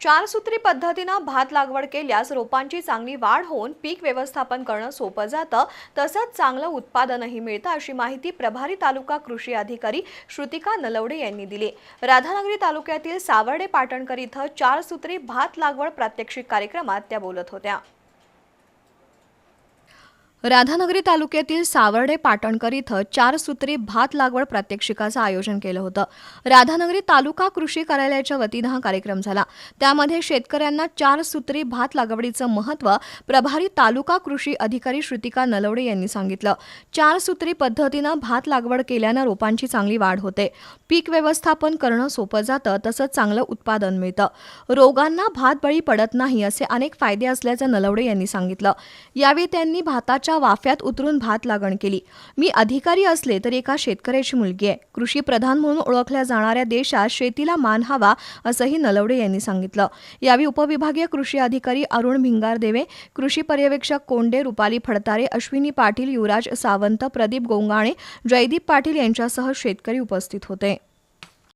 चार सूत्री पद्धतीनं भात लागवड केल्यास रोपांची चांगली वाढ होऊन पीक व्यवस्थापन करणं सोपं जातं. तसंच चांगलं उत्पादनही मिळतं अशी माहिती प्रभारी तालुका कृषी अधिकारी श्रुतिका नलवडे यांनी दिली. राधानगरी तालुक्यातील सावर्डे पाटणकर इथं चार सूत्री भात लागवड प्रात्यक्षिक कार्यक्रमात त्या बोलत होत्या. राधानगरी तालुक्यातील सावर्डे पाटणकर इथं चार सूत्री भात लागवड प्रात्यक्षिकाचं आयोजन केलं होतं. राधानगरी तालुका कृषी कार्यालयाच्या वतीनं हा कार्यक्रम झाला. त्यामध्ये शेतकऱ्यांना चार सूत्री भात लागवडीचं महत्त्व प्रभारी तालुका कृषी अधिकारी श्रुतिका नलवडे यांनी सांगितलं. चार सूत्री पद्धतीनं भात लागवड केल्यानं रोपांची चांगली वाढ होते. पीक व्यवस्थापन करणं सोपं जातं तसंच चांगलं उत्पादन मिळतं. रोगांना भात बळी पडत नाही असे अनेक फायदे असल्याचं नलवडे यांनी सांगितलं. यावेळी त्यांनी भाताच्या वाफ्यात उतरून भात लागण केली. मी अधिकारी असले तरी एका शेतकऱ्याची मुलगी आहे. कृषी प्रधान म्हणून ओळखल्या जाणाऱ्या देशात शेतीला मान हवा असंही नलवडे यांनी सांगितलं. यावेळी उपविभागीय कृषी अधिकारी अरुण भिंगारदेवे कृषी पर्यवेक्षक कोंडे रुपाली फडतारे अश्विनी पाटील युवराज सावंत प्रदीप गोंगाणे जयदीप पाटील यांच्यासह शेतकरी उपस्थित होते.